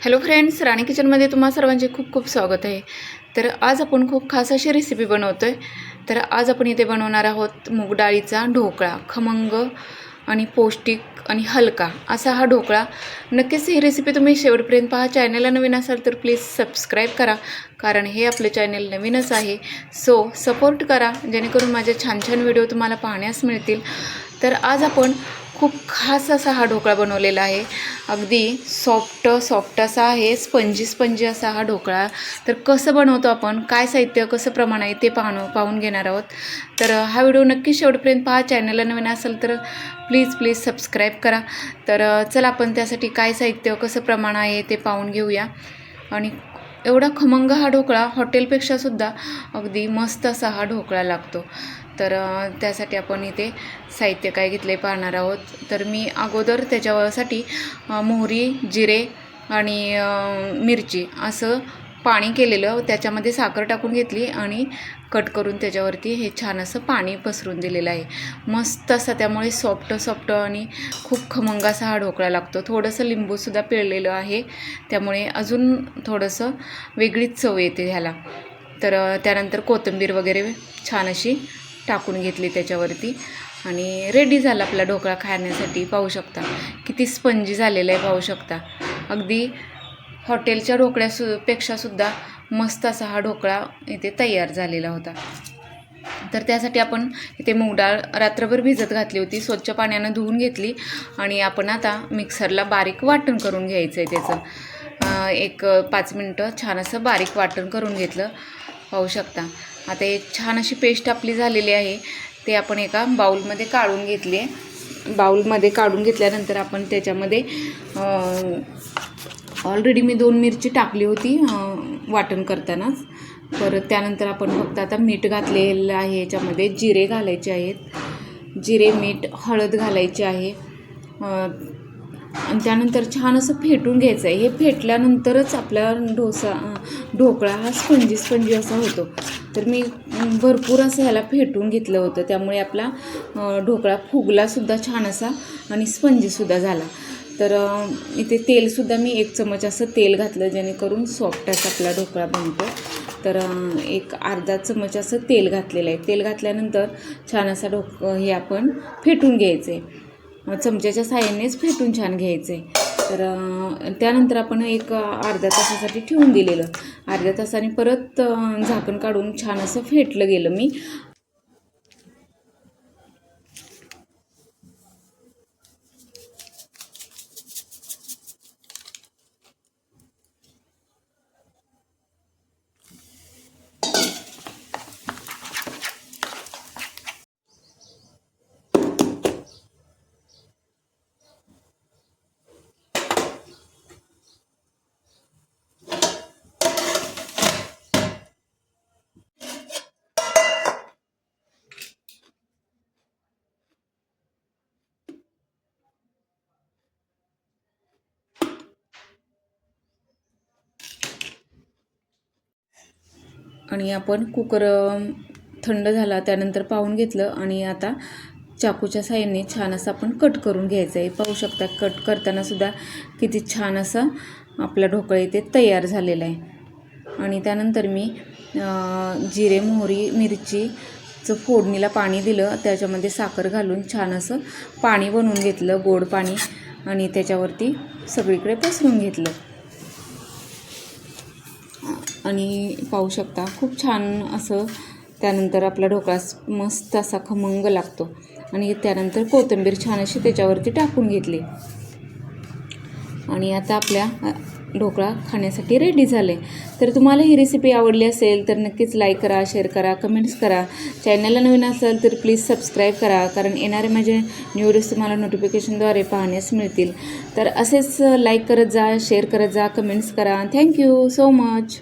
Hello friends राणी किचनमध्ये तुम्हा सर्वांचे खूप खूप स्वागत आहे. तर आज आपण खूप खास अशी रेसिपी बनवतो आहे तर आज आपण इथे बनवणार आहोत मूग डाळीचा ढोकळा खमंग आणि पौष्टिक आणि हलका असा हा ढोकळा. नक्कीच ही रेसिपी तुम्ही शेवटपर्यंत पहा. चॅनलला नवीन असाल तर प्लीज सबस्क्राईब करा कारण हे आपलं चॅनल नवीनच आहे. सो सपोर्ट करा जेणेकरून माझे छान छान व्हिडिओ तुम्हाला पाहण्यास मिळतील. तर आज आपण खूप खास असा हा ढोकळा बनवलेला आहे. अगदी सॉफ्ट सॉफ्ट असा आहे स्पंजी स्पंजी असा हा ढोकळा. तर कसं बनवतो आपण काय साहित्य कसं प्रमाण आहे ते पाहणं पाहून घेणार आहोत. तर हा व्हिडिओ नक्की शेवटपर्यंत पहा चॅनलला नवीन असेल तर प्लीज प्लीज सबस्क्राईब करा. तर चला आपण त्यासाठी काय साहित्य कसं प्रमाण आहे ते पाहून घेऊया. आणि एवढा खमंग हा ढोकळा हॉटेलपेक्षासुद्धा अगदी मस्त असा हा ढोकळा लागतो. तर त्यासाठी आपण इथे साहित्य काय घेतले पाहणार आहोत. तर मी अगोदर त्याच्यासाठी मोहरी जिरे आणि मिरची असं पाणी केलेलं त्याच्यामध्ये साखर टाकून घेतली आणि कट करून त्याच्यावरती हे छान असं पाणी पसरून दिलेलं आहे. मस्त असा त्यामुळे सॉफ्ट सॉफ्ट आणि खूप खमंग असा हा ढोकळा लागतो. थोडंसं लिंबूसुद्धा पिळलेलं आहे. त्यामुळे अजून थोडंसं वेगळीच चव येते ह्याला. तर त्यानंतर कोथिंबीर वगैरे छान अशी टाकून घेतली त्याच्यावरती. आणि रेडी झाला आपला ढोकळा खाण्यासाठी पाहू शकता. किती स्पंजी झालेला आहे पाहू शकता. अगदी हॉटेलच्या ढोकळ्यासु पेक्षासुद्धा मस्त असा हा ढोकळा इथे तयार झालेला होता. तर त्यासाठी आपण इथे मूग डाळ रात्रभर भिजत घातली होती स्वच्छ पाण्यानं धुवून घेतली. आणि आपण आता मिक्सरला बारीक वाटण करून घ्यायचं आहे त्याचं एक पाच मिनटं छान असं बारीक वाटण करून घेतलं. पाहू शकता. आता एक छान अशी पेस्ट आपली झालेली आहे. ते आपण एका बाऊलमध्ये काढून घेतली आहे. बाऊलमध्ये काढून घेतल्यानंतर आपण त्याच्यामध्ये ऑलरेडी मी दोन मिरची टाकली होती वाटण करतानाच. परत त्यानंतर आपण फक्त आता मीठ घातलेलं आहे याच्यामध्ये जिरे घालायचे आहेत. जिरे मीठ हळद घालायची आहे. आणि त्यानंतर छान असं फेटून घ्यायचं आहे. हे फेटल्यानंतरच आपला डोसा ढोकळा हा स्पंजी स्पंजी असा होतो. तर मी भरपूर असं ह्याला फेटून घेतलं होतं. त्यामुळे आपला ढोकळा फुगलासुद्धा छान असा आणि स्पंजीसुद्धा झाला. तर इथे तेलसुद्धा मी एक चमच असं तेल घातलं जेणेकरून सॉफ्ट असा आपला ढोकळा बनतो. तर एक अर्धा चमच असं तेल घातलेलं आहे. तेल घातल्यानंतर छान असा ढोक हे आपण फेटून घ्यायचं. आहे चमच्याच्या साह्यानेच फेटून छान घ्यायचं. आहे तर त्यानंतर आपण एक अर्ध्या तासासाठी ठेवून दिलेलं. अर्ध्या तासाने परत झाकण काढून छान असं फेटलं गेलं मी. आणि आपण कुकर थंड झाला त्यानंतर पाहून घेतलं आणि आता चाकूच्या साह्याने छान असं आपण कट करून घ्यायचं आहे पाहू शकता कट करताना सुद्धा किती छान असं आपला ढोकळा इथे तयार झालेला आहे. आणि त्यानंतर मी जिरे मोहरी मिरचीचं फोडणीला पाणी दिलं. त्याच्यामध्ये साखर घालून छान असं पाणी बनवून घेतलं गोड पाणी. आणि त्याच्यावरती सगळीकडे पसरून घेतलं. आणि पाहू शकता खूप छान असं त्यानंतर आपला ढोकळा मस्त असा खमंग लागतो. आणि त्यानंतर कोथिंबीर छान अशी त्याच्यावरती टाकून घेतली. आणि आता आपल्या ढोकळा खाण्यासाठी रेडी झाले. तर तुम्हाला ही रेसिपी आवडली असेल तर नक्कीच लाईक करा शेअर करा कमेंट्स करा. चॅनलला नवीन असेल तर प्लीज सबस्क्राईब करा कारण येणारे माझे न्यू व्हिडिओज तुम्हाला नोटिफिकेशनद्वारे पाहण्यास मिळतील. तर असेच लाईक करत जा शेअर करत जा कमेंट्स करा. Thank you so much